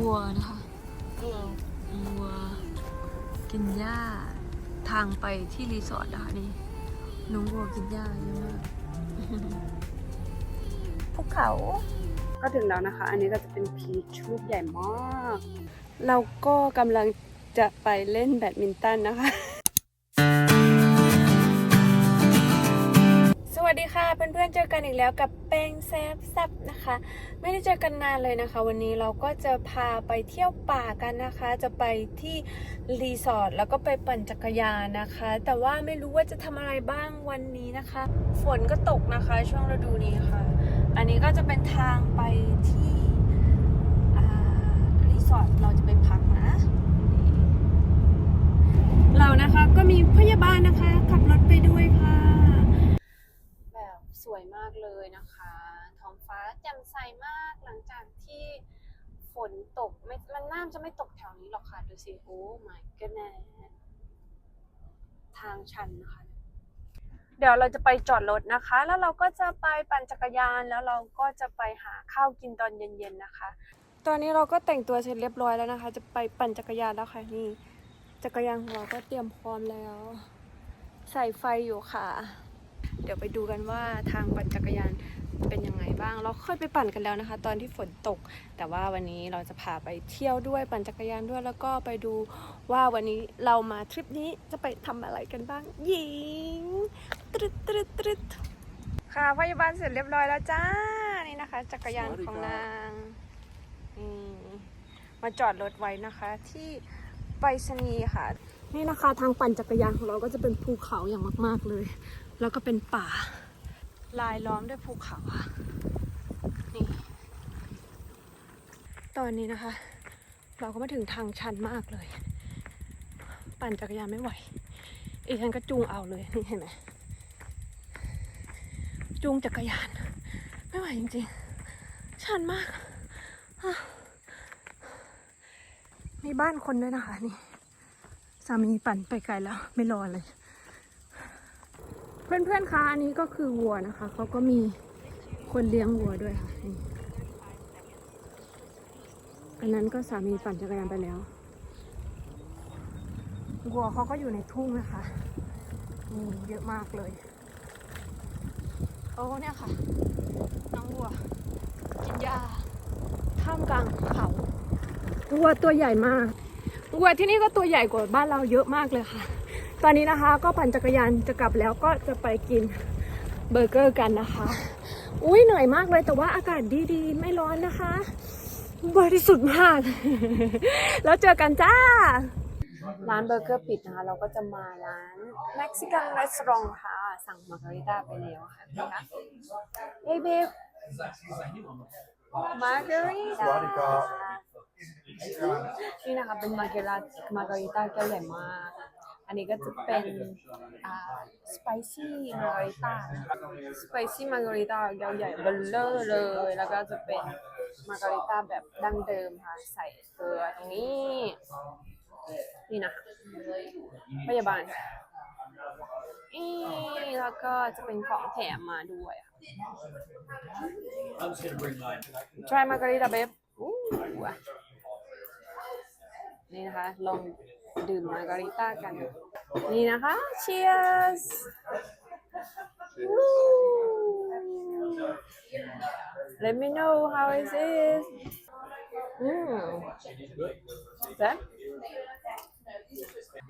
วัวนะคะวัวกินหญ้าทางไปที่รีสอร์ทนะคะนี่น้องวัวกินหญ้าเยอะมากภูเขา ก็ถึงแล้วนะคะ อันนี้ก็จะเป็นพีชลูกใหญ่มาก เราก็กำลังจะไปเล่นแบดมินตันนะคะ อนๆเจอกันอีกแล้วกับแป้งแซบซับนะคะ ไม่ได้เจอกันนานเลยนะคะ วันนี้เราก็จะพาไปเที่ยวป่ากันนะคะ จะไปที่รีสอร์ทแล้วก็ไปปั่นจักรยานนะคะ แต่ว่าไม่รู้ว่าจะทำอะไรบ้างวันนี้นะคะ ฝนก็ตกนะคะช่วงฤดูนี้ค่ะ อันนี้ก็จะเป็นทางไปที่รีสอร์ทเราจะไปพักนะเรานะคะก็มีพยาบาลนะคะ ขับรถไปด้วยค่ะ สวยมากเลยนะคะ ท้องฟ้าแจ่มใสมากหลังจากที่ฝนตกไม่มันน่าจะไม่ตกแถวนี้หรอกค่ะ ดูสิ โอ้ my goodness ทางชันนะคะ เดี๋ยวเราจะไปจอดรถนะคะ แล้วเราก็จะไปปั่นจักรยาน แล้วเราก็จะไปหาข้าวกินตอนเย็นๆนะคะ ตอนนี้เราก็แต่งตัวเสร็จเรียบร้อยแล้วนะคะ จะไปปั่นจักรยานแล้วค่ะนี่ จักรยานของเราก็เตรียมพร้อมแล้ว ใส่ไฟอยู่ค่ะ เดี๋ยวไปดูกันว่าทางปั่นจักรยานเป็นยังไงบ้าง เราเคยไปปั่นกันแล้วนะคะ ตอนที่ฝนตก แต่ว่าวันนี้เราจะพาไปเที่ยวด้วยปั่นจักรยานด้วย แล้วก็ไปดูว่าวันนี้เรามาทริปนี้จะไปทำอะไรกันบ้าง หญิงตรึดตรึดตรึดค่ะพยาบาลเสร็จเรียบร้อยแล้วจ้า นี่นะคะ จักรยานของนางนี่มาจอดรถไว้นะคะที่ไปรษณีย์ค่ะ นี่นะคะทางปั่นจักรยานของเราก็จะเป็นภูเขาอย่างมาก ๆเลย แล้วก็เป็นป่า ลายล้อมด้วยภูเขาค่ะนี่ ตอนนี้นะคะ เราก็มาถึงทางชันมากเลย ปั่นจักรยานไม่ไหว อีกฉันก็จูงเอาเลยนี่เห็นไหมจูงจักรยาน ไม่ไหวจริงๆ ชันมากอะมีบ้านคนด้วยนะคะนี่สามีปั่นไปไกลแล้วไม่รอเลย เพื่อนๆคะอันนี้ก็คือวัวนะคะเขาก็มีคนเลี้ยงวัวด้วยค่ะอันนั้นก็สามีปั่นจักรยานไปแล้ววัวเขาก็อยู่ในทุ่งนะคะมีเยอะมากเลย โอ้เนี่ยค่ะ น้องวัว กินหญ้าท่ามกลางเขาวัวตัวใหญ่มากวัวที่นี่ก็ตัวใหญ่กว่าบ้านเราเยอะมากเลยค่ะ อนนี้นะคะ ก็ปั่นจักรยานจะกลับแล้วก็จะไปกินเบอร์เกอร์กันนะคะ อุ้ยเหนื่อยมากเลยแต่ว่าอากาศดีๆ ไม่ร้อนนะคะ บริสุทธิ์มาก แล้วเจอกันจ้า ร้านเบอร์เกอร์ปิดนะคะ เราก็จะมาร้านเม็กซิกันรีสอร์ทค่ะ สั่งมาการิต้าไปแล้วค่ะนะคะเฮ้ยเบฟมาการิต้านี่นะคะเป็นมาการามาการิต้าแก้วใหญ่มาก อันนี้ก็จะเป็นอ่าสไปซี่มาริต้าสไปซี่มาริต้าแก้วใหญ่เบลเลอร์เลย แล้วก็จะเป็นมาริต้าแบบดั้งเดิมค่ะใส่เกลือตรงนี้ นี่นะพยาบาลอีแล้วก็จะเป็นของแถมมาด้วยค่ะ try margarita babe อู้ว่ะนี่นะคะลอง ดื่มมาการิต้ากัน นี่นะคะ cheers Woo. let me know how is it อืมแซ่บ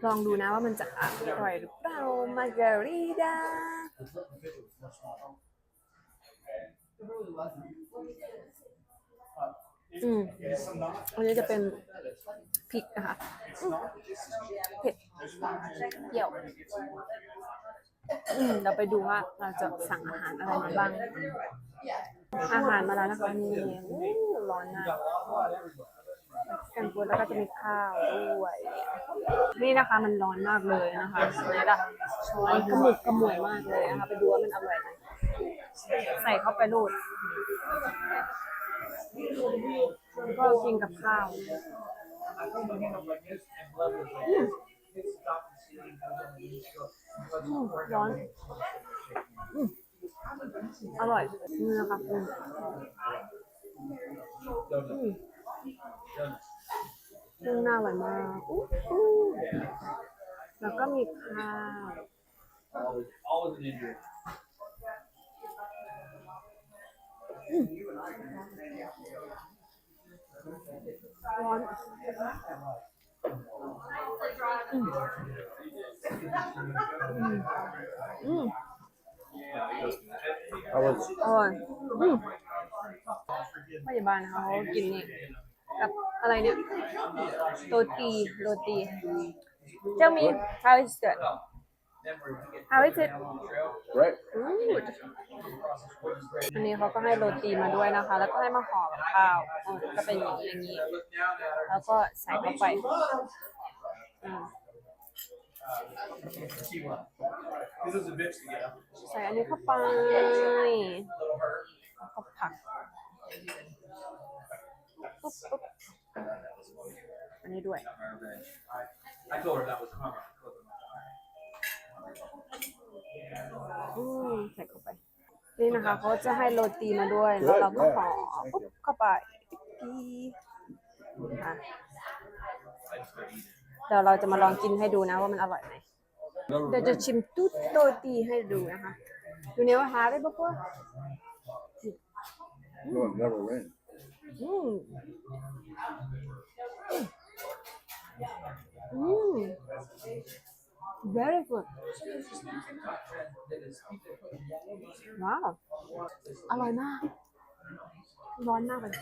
ลองดูนะว่ามันจะอร่อยหรือเปล่ามาการิต้า อืมอันนี้จะเป็นพริกนะคะเผ็ดเปรี้ยวอืมเราไปดูว่าเราจะสั่งอาหารอะไรมาบ้าง อาหารมาแล้วนะคะนี่ร้อนมากกันปูแล้วก็จะมีข้าวด้วย นี่นะคะมันร้อนมากเลยนะคะนี่ละช้อนกระมุกกระมวยมากเลยนะคะ ไปดูว่ามันอร่อยไหมใส่เข้าไปรูด ก็กินกับข้าวอืมร้อนอืมอร่อยนี่นะคะอืมอืมนึ่งน่าอร่อยมากอู้หูแล้วก็มีข้าว ร้อนอืม I was อร่อยอืมพยาบาลเขากินนี่กับอะไรเนี่ยโรตีโรตี Tell me how is it how is it right. good อันนี้เขาก็ให้โรตีมาด้วยนะคะ แล้วก็ให้มาห่อกับข้าวเออก็เป็นอย่างนี้อย่างนี้ แล้วก็ใส่เข้าไปอืม She won. This was a bitch to get up. ใส่อันนี้เข้าไป A little hurt. แล้วก็ผักปุ๊บปุ๊บอันนี้ด้วย I, I told her that was coming. อืมใส่เข้าไป นี่นะคะเขาจะให้โรตีมาด้วย แล้วเราก็ห่อปุ๊บเข้าไปปิ๊กอะเดี๋ยวเราจะมาลองกินให้ดูนะว่ามันอร่อยไหมเดี๋ยวจะชิมตุ๊ดโรตีให้ดูนะคะดูเนี่ยว่าหาได้ปะวะ No, it never rained. อืมอืม very good ว้าวอร่อยมาก ร้อนมากเลย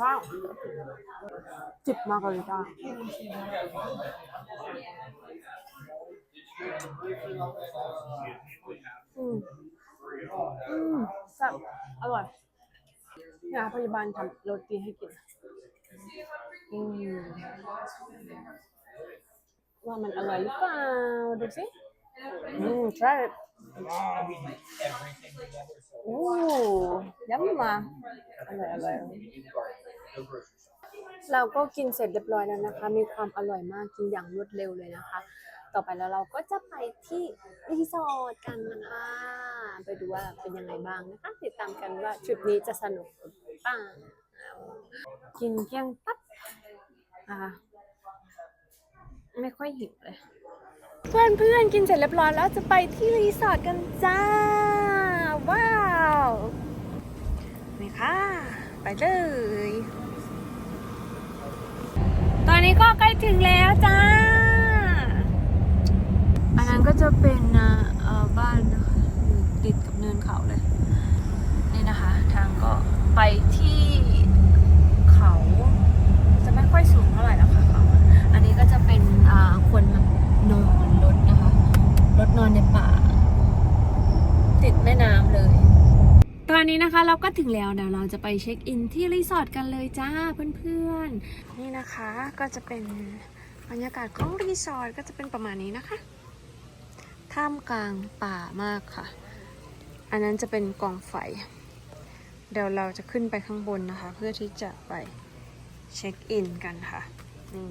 ว้าวจิบมากเลยจ้าอืมอืมแซ่บอร่อย เนี่ยพยาบาลทำโรตีให้กินอืมว่ามันอร่อยหรือเปล่า ดูสิ อืม try it โอ้ย้ำมาอร่อยอร่อยเราก็กินเสร็จเรียบร้อยแล้วนะคะ มีความอร่อยมาก กินอย่างรวดเร็วเลยนะคะ ต่อไปแล้วเราก็จะไปที่รีสอร์ทกันนะคะ ไปดูว่าเป็นยังไงบ้างนะคะ ติดตามกันว่าทริปนี้จะสนุก ป่ากินเที่ยงปั๊บนะคะไม่ค่อยหิวเลย เพื่อนเพื่อนกินเสร็จเรียบร้อยแล้วจะไปที่รีสอร์ทกันจ้า ว้าวนี่ค่ะ ไปเลย ตอนนี้ก็ใกล้ถึงแล้วจ้า อันนั้นก็จะเป็นบ้านนะคะอยู่ติดกับเนินเขาเลย นี่นะคะ ทางก็ ไปที่เขาจะไม่ค่อยสูงเท่าไหร่นะคะเขาอันนี้ก็จะเป็นคนนอนรถนะคะ รถนอนในป่า ติดแม่น้ำเลย ตอนนี้นะคะเราก็ถึงแล้วเดี๋ยวเราจะไปเช็คอินที่รีสอร์ทกันเลยจ้าเพื่อนๆ นี่นะคะก็จะเป็นบรรยากาศของรีสอร์ทก็จะเป็นประมาณนี้นะคะท่ามกลางป่ามากค่ะ อันนั้นจะเป็นกองไฟ เดี๋ยวเราจะขึ้นไปข้างบนนะคะ เพื่อที่จะไปเช็คอินกันค่ะ นี่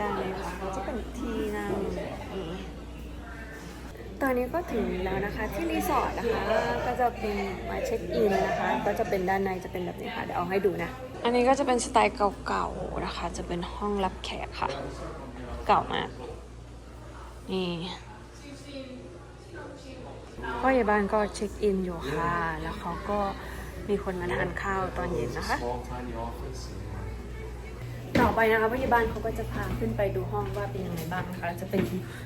ด้เลยค่ะก็จะเป็นที่นั่งนี่ตอนนี้ก็ถึงแล้วนะคะที่รีสอร์ทนะคะ ก็จะเป็นมาเช็คอินนะคะ ก็จะเป็นด้านในจะเป็นแบบนี้ค่ะ เดี๋ยวเอาให้ดูนะ อันนี้ก็จะเป็นสไตล์เก่าๆนะคะ จะเป็นห้องรับแขกค่ะ เก่ามากนี่ พ่อใหญ่บ้านก็เช็คอินอยู่ค่ะ แล้วเขาก็มีคนมาทานข้าวตอนเย็นนะคะ ต่อไปนะคะพยาบาลเขาก็จะพาขึ้นไปดูห้องว่าเป็นยังไงบ้างนะคะ จะเป็น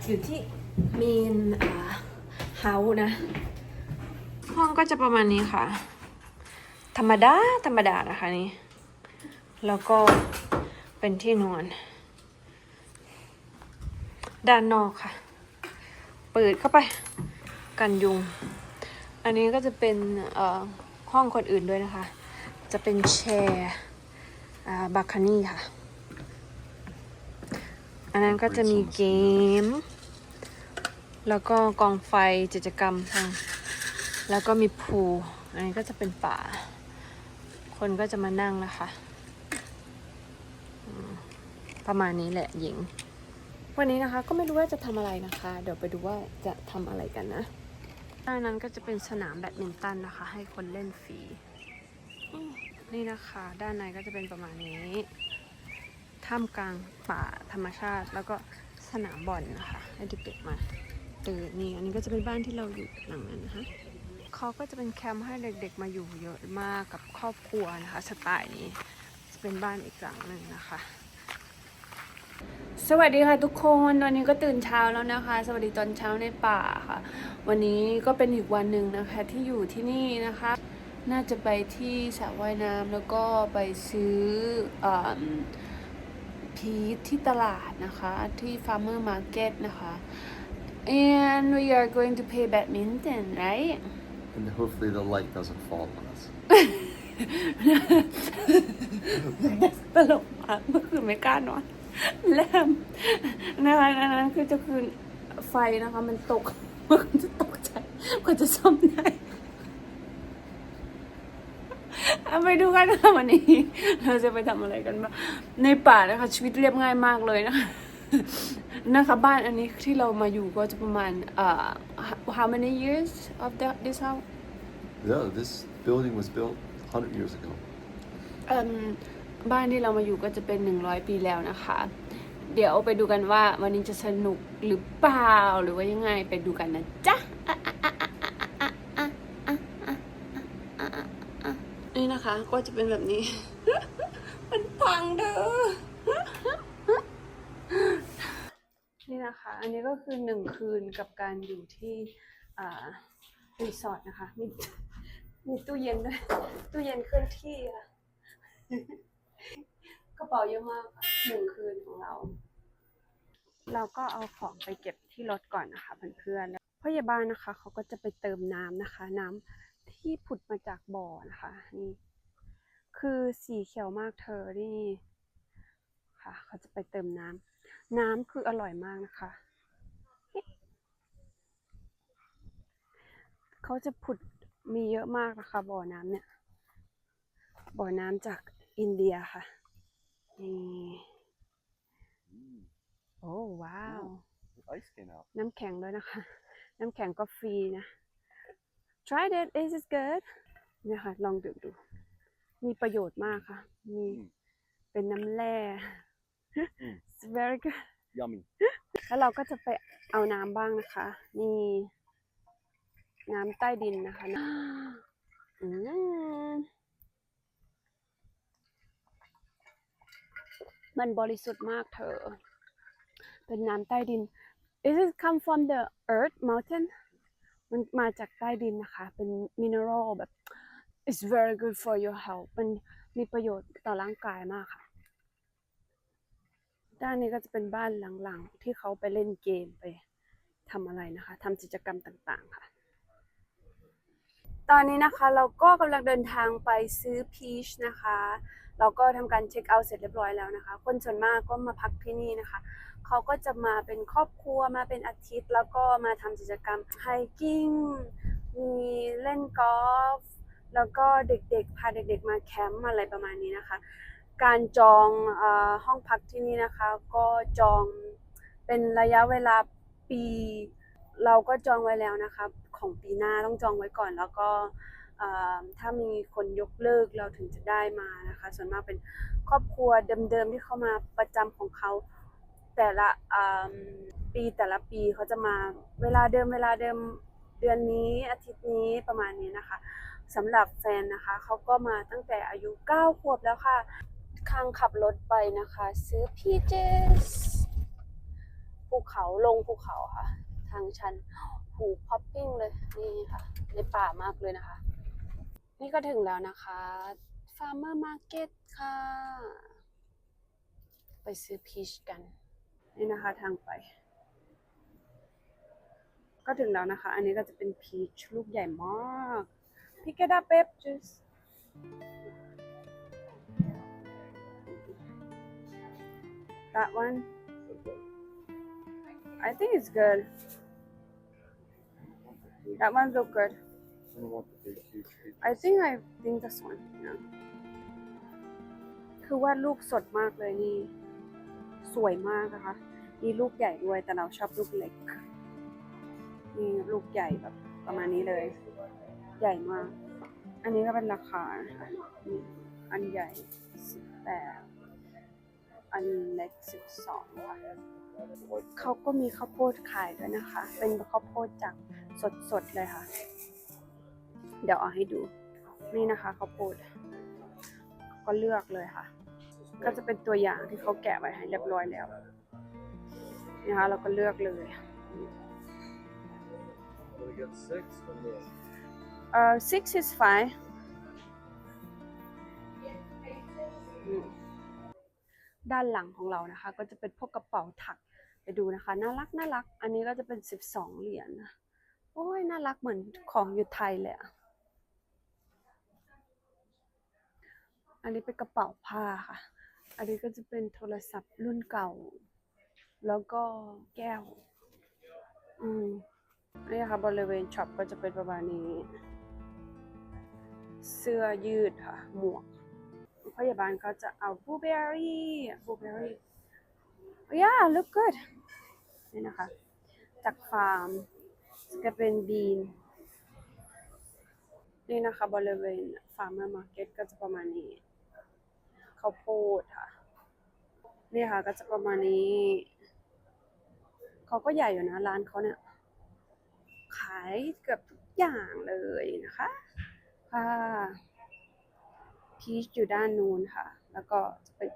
อยู่ที่เมนเฮาส์นะ ห้องก็จะประมาณนี้ค่ะ ธรรมดา ธรรมดานะคะนี่ แล้วก็เป็นที่นอน ด้านนอกค่ะ เปิดเข้าไป กันยุง อันนี้ก็จะเป็นห้องคนอื่นด้วยนะคะ จะเป็นแชร์อ่าบัคคานี่ค่ะ อันนั้นก็จะมีเกม แล้วก็กองไฟกิจกรรมทางแล้วก็มีพูลอันนี้ก็จะเป็นป่า คนก็จะมานั่งนะคะ ประมาณนี้แหละหญิง วันนี้นะคะก็ไม่รู้ว่าจะทำอะไรนะคะ เดี๋ยวไปดูว่าจะทำอะไรกันนะ ด้านนั้นก็จะเป็นสนามแบดมินตันนะคะ ให้คนเล่นฟรี นี่นะคะ ด้านในก็จะเป็นประมาณนี้ ท่ามกลางป่าธรรมชาติแล้วก็สนามบอลนะคะให้เด็กๆมาตื่นนี่อันนี้ก็จะเป็นบ้านที่เราอยู่หลังนั้นนะคะเขาก็จะเป็นแคมป์ให้เด็กๆมาอยู่เยอะมากกับครอบครัวนะคะ สไตล์นี้จะเป็นบ้านอีกหลังหนึ่งนะคะ สวัสดีค่ะทุกคนวันนี้ก็ตื่นเช้าแล้วนะคะ สวัสดีตอนเช้าในป่าค่ะ วันนี้ก็เป็นอีกวันหนึ่งนะคะที่อยู่ที่นี่นะคะ น่าจะไปที่สระว่ายน้ำแล้วก็ไปซื้ออ่าพีชที่ตลาดนะคะที่ Farmer Market นะคะ and we are going to play badminton right And hopefully the light doesn't fall on us. ตลกมากเมื่อคืนไม่กล้านอน แลมนะคะอันนั้นคือจะคืนไฟนะคะ มันตกเมื่อคืนจะตกใจกว่าจะซ่อมได้เอาไปดูกันค่ะวันนี้ เราจะไปทำอะไรกันบ้างในป่านะคะ ชีวิตเรียบง่ายมากเลยนะคะนะคะบ้านอันนี้ที่เรามาอยู่ก็จะประมาณเอ่อ how many years of the, this house No, this building was built 100 years ago. เอิ่ม บ้านที่เรามาอยู่ก็จะเป็น 100 ปีแล้วนะคะ เดี๋ยวไปดูกันว่าวันนี้จะสนุกหรือเปล่าหรือว่ายังไงไปดูกันนะจ๊ะนี่นะคะ ก็จะเป็นแบบนี้ มันพังเด้อนี่นะคะ อันนี้ก็คือหนึ่งคืนกับการอยู่ที่รีสอร์ทนะคะ มีมีตู้เย็นด้วย ตู้เย็นเคลื่อนที่ค่ะ กระเป๋าเยอะมากค่ะหนึ่งคืนของเรา เราก็เอาของไปเก็บที่รถก่อนนะคะเพื่อนๆพยาบาลนะคะเขาก็จะไปเติมน้ำนะคะ น้ำที่ผุดมาจากบ่อนะคะนี่คือสีเขียวมากเธอนี่ค่ะ เขาจะไปเติมน้ำน้ำคืออร่อยมากนะคะเขาจะผุดมีเยอะมากนะคะ บ่อน้ำเนี่ย บ่อน้ำจาก อินเดียค่ะนี่โอ้ว้าว ice came out. น้ำแข็งด้วยนะคะ น้ำแข็งก็ฟรีนะ try it is it good เนี่ยค่ะ ลองดื่มดู มีประโยชน์มากค่ะ มีเป็นน้ำแร่ It's very good Yummy. แล้วเราก็จะไปเอาน้ำบ้างนะคะ นี่น้ำใต้ดินนะคะอืม มันบริสุทธิ์มากเธอ เป็นน้ำใต้ดิน Is it come from the earth mountain มันมาจากใต้ดินนะคะ เป็น mineral แบบ it's very good for your health มันมีประโยชน์ต่อร่างกายมากค่ะ ด้านนี้ก็จะเป็นบ้านหลังๆ ที่เขาไปเล่นเกมไปทำอะไรนะคะทำกิจกรรมต่างๆค่ะ ตอนนี้นะคะเราก็กำลังเดินทางไปซื้อพีชนะคะ เราก็ทำการเช็คเอาท์เสร็จเรียบร้อยแล้วนะคะ คนส่วนมากก็มาพักที่นี่นะคะ เขาก็จะมาเป็นครอบครัวมาเป็นอาทิตย์ แล้วก็มาทำกิจกรรมไฮกิ้ง มีเล่นกอล์ฟ แล้วก็เด็กๆ พาเด็กๆ มาแคมป์อะไรประมาณนี้นะคะ การจองอห้องพักที่นี่นะคะ ก็จองเป็นระยะเวลาปี เราก็จองไว้แล้วนะคะ ของปีหน้าต้องจองไว้ก่อนแล้วก็ ถ้ามีคนยกเลิกเราถึงจะได้มานะคะ ส่วนมากเป็นครอบครัวเดิมๆที่เข้ามาประจำของเขา แต่ละปีแต่ละปีเขาจะมาเวลาเดิมเวลาเดิมเดือนนี้อาทิตย์นี้ประมาณนี้นะคะสำหรับแฟนนะคะเขาก็มาตั้งแต่อายุ 9 ขวบแล้วค่ะข้างขับรถไปนะคะ ซื้อพีเจสภูเขาลงภูเขาค่ะ ทางชันหูพอปปิ้งเลยนี่ค่ะ ในป่ามากเลยนะคะ นี่ก็ถึงแล้วนะคะ Farmer Market ค่ะ ไปซื้อพีชกัน นี่นะคะทางไป ก็ถึงแล้วนะคะ อันนี้ก็จะเป็นพีชลูกใหญ่มากพิกเกดาเป๊ปจูส That one I think it's good That one look good I don't want the big, huge peaches. I think I think this one yeah คือว่าลูกสดมากเลยนี่ สวยมากนะคะ มีลูกใหญ่ด้วยแต่เราชอบลูกเล็กนี่ลูกใหญ่แบบประมาณนี้เลย ใหญ่มาก อันนี้ก็เป็นราคานะคะนี่อันใหญ่สิบแปดอันเล็กสิบสองค่ะเขาก็มีข้าวโพดขายด้วยนะคะ เป็นข้าวโพดจากสดๆเลยค่ะ เดี๋ยวเอาให้ดู นี่นะคะข้าวโพดก็เลือกเลยค่ะ ก็จะเป็นตัวอย่างที่เขาแกะไว้ให้เรียบร้อยแล้วนะคะเราก็เลือกเลยเอ่อ six is fine ด้านหลังของเรานะคะ ก็จะเป็นพวกกระเป๋าถักไปดูนะคะ น่ารักน่ารัก อันนี้ก็จะเป็นสิบสองเหรียญนะโอ้ยน่ารักเหมือนของอยู่ไทยเลยอะ อันนี้เป็นกระเป๋าผ้าค่ะ อันนี้ก็จะเป็นโทรศัพท์รุ่นเก่า แล้วก็แก้ว อืมนี่ค่ะบริเวณช็อปก็จะเป็นประมาณนี้ เสื้อยืดค่ะ หมวก พยาบาลก็จะเอาบลูเบอร์รี่บลูเบอร์รี่ yeah look good นี่นะคะ จากฟาร์มจะเป็นบีน นี่นะคะบริเวณฟาร์มมาร์เก็ตก็จะประมาณนี้ ข้าวโพดค่ะ นี่ค่ะก็จะประมาณนี้ เขาก็ใหญ่อยู่นะร้านเขาเนี่ย ขายเกือบทุกอย่างเลยนะคะ ค่ะพีชอยู่ด้านนู้นค่ะ แล้วก็จะเป็น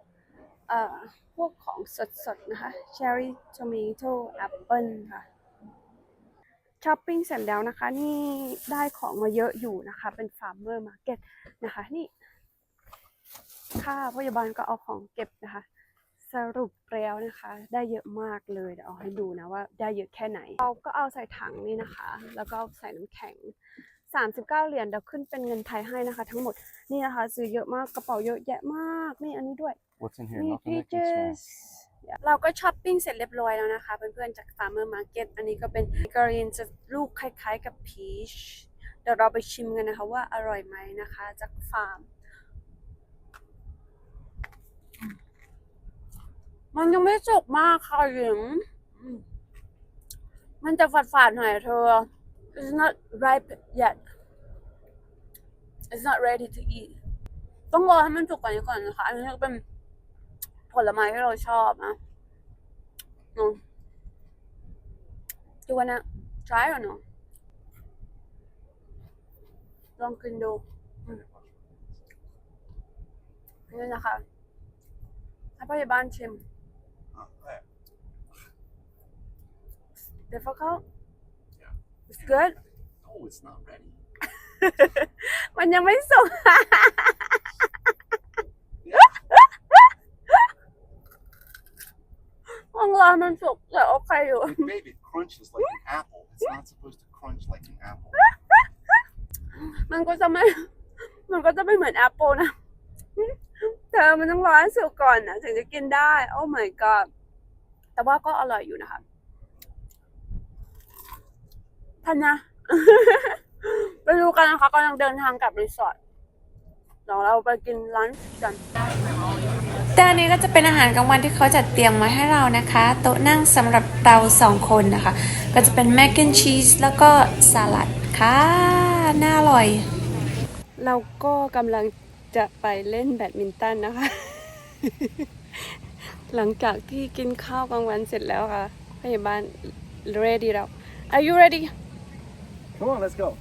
เอ่อพวกของสดๆนะคะเชอร์รี่ทอม t o แอปเปิลค่ะช้อปปิ้งเสร็จแล้วนะคะ นี่ได้ของมาเยอะอยู่นะคะ เป็นฟาร์มเมอร์มาร์เก็ตนะคะ นี่ ค่าพยาบาลก็เอาของเก็บนะคะ สรุปแล้วนะคะ ได้เยอะมากเลยเดี๋ยวเอาให้ดูนะว่าได้เยอะแค่ไหน เราก็เอาใส่ถังนี่นะคะ แล้วก็ใส่น้ำแข็ง 39 เหรียญเดี๋ยวขึ้นเป็นเงินไทยให้นะคะ ทั้งหมดนี่นะคะ ซื้อเยอะมากกระเป๋าเยอะแยะมากนี่อันนี้ด้วย What's in here? นี่ Nothing that can smell. peaches เราก็ช้อปปิ้งเสร็จเรียบร้อยแล้วนะคะ เพื่อนๆจาก Farmer Market อันนี้ก็เป็นกรีนจะลูกคล้ายๆกับพีชเดี๋ยวเราไปชิมกันนะคะว่าอร่อยไหมนะคะจากฟาร์ม มันยังไม่สุกมากค่ะหญิง มันจะฝาดๆหน่อยเธอ It's not ripe yet It's not ready to eat ต้องรอให้มันสุกกว่านี้ก่อนนะคะ อันนี้ก็เป็นผลไม้ที่เราชอบนะอืม Do you wanna try or no ลองกินดูอืมนี่นะคะให้พยาบาลชิม difficult it's good No, it's not ready. มันยังไม่สุกต้องรอมันสุกแต่โอเคอยู่ Babe, it crunches like an apple. It's not supposed to crunch like an apple. มันก็จะไม่ มันก็จะไม่เหมือนแอปเปิลนะเธอมันต้องรอให้สุกก่อนนะถึงจะกินได้ โอ้ my god แต่ว่าก็อร่อยอยู่นะคะ ท่านนะ ไปดูกันนะคะกำลังเดินทางกลับรีสอร์ทเดี๋ยวเราไปกินลันช์กันแต่อันนี้ก็จะเป็นอาหารกลางวันที่เขาจัดเตรียมมาให้เรานะคะ โต๊ะนั่งสำหรับเราสองคนนะคะ ก็จะเป็นแมก and ชีสแล้วก็สลัดค่ะน่าอร่อย เราก็กำลังจะไปเล่นแบดมินตันนะคะ หลังจากที่กินข้าวกลางวันเสร็จแล้วค่ะ พยาบาล ready แล้ว Are you ready Come on, let's go.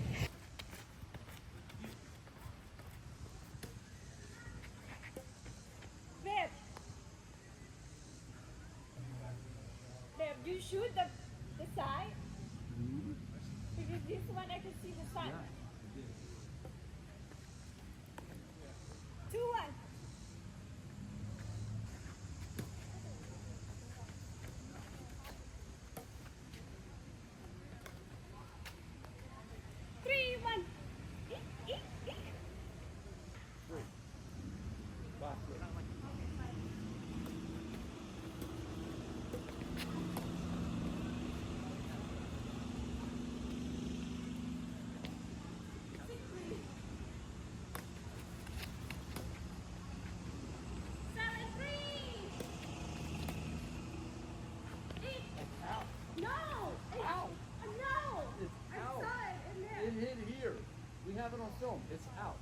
film. It's out.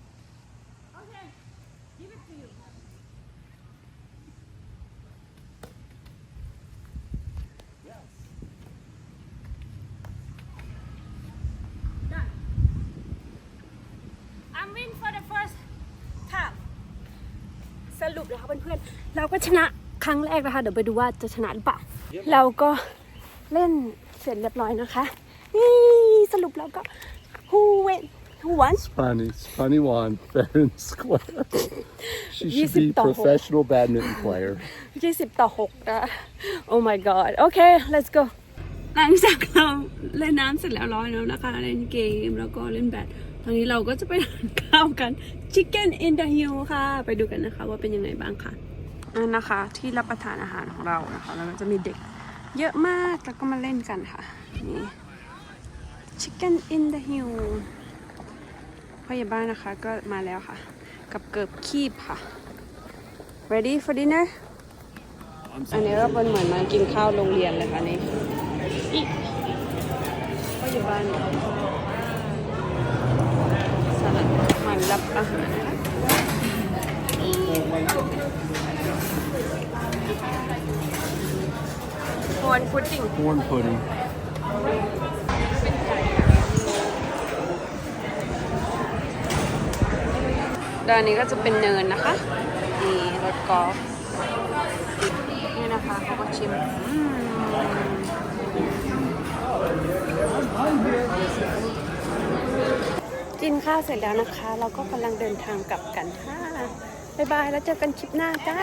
Okay, give it to you. Yes. Done. I'm win for the first time สรุปนะคะเพื่อนๆเราก็ชนะครั้งแรกนะคะ เดี๋ยวไปดูว่าจะชนะหรือเปล่า เราก็เล่นเสร็จเรียบร้อยนะคะ นี่สรุปแล้วก็ who win who won Spani, Spani won fair and square. She should Music be the whole- professional badminton player. 20ต่อ6นะ Oh my god โอเค let's go หลังจากเราเล่นน้ำเสร็จแล้วร้อยแล้วนะคะ เล่นเกมแล้วก็เล่นแบดตอนนี้เราก็จะไปทานข้าวกัน Chicken in the Hill ค่ะ ไปดูกันนะคะว่าเป็นยังไงบ้างค่ะนั่นนะคะที่รับประทานอาหารของเรานะคะ แล้วก็จะมีเด็กเยอะมากแล้วก็มาเล่นกันค่ะนี่ Chicken in the Hill พยาบาลนะคะก็มาแล้วค่ะ กับเกิบคีบค่ะ ready for dinner อันนี้ก็เป็นเหมือนมากินข้าวโรงเรียนเลยค่ะนี่อีกก็อยู่บ้านเราสลัดมันรับอาหารนะคะโคนพุดดิ้ง Corn pudding. ด้ ด้านนี้ก็จะเป็นเนินนะคะ นี่รถกอล์ฟนี่นะคะเขาก็ชิมกินข้าวเสร็จแล้วนะคะ เราก็กำลังเดินทางกลับกันค่ะ บ๊ายบายแล้วเจอกันคลิปหน้าจ้า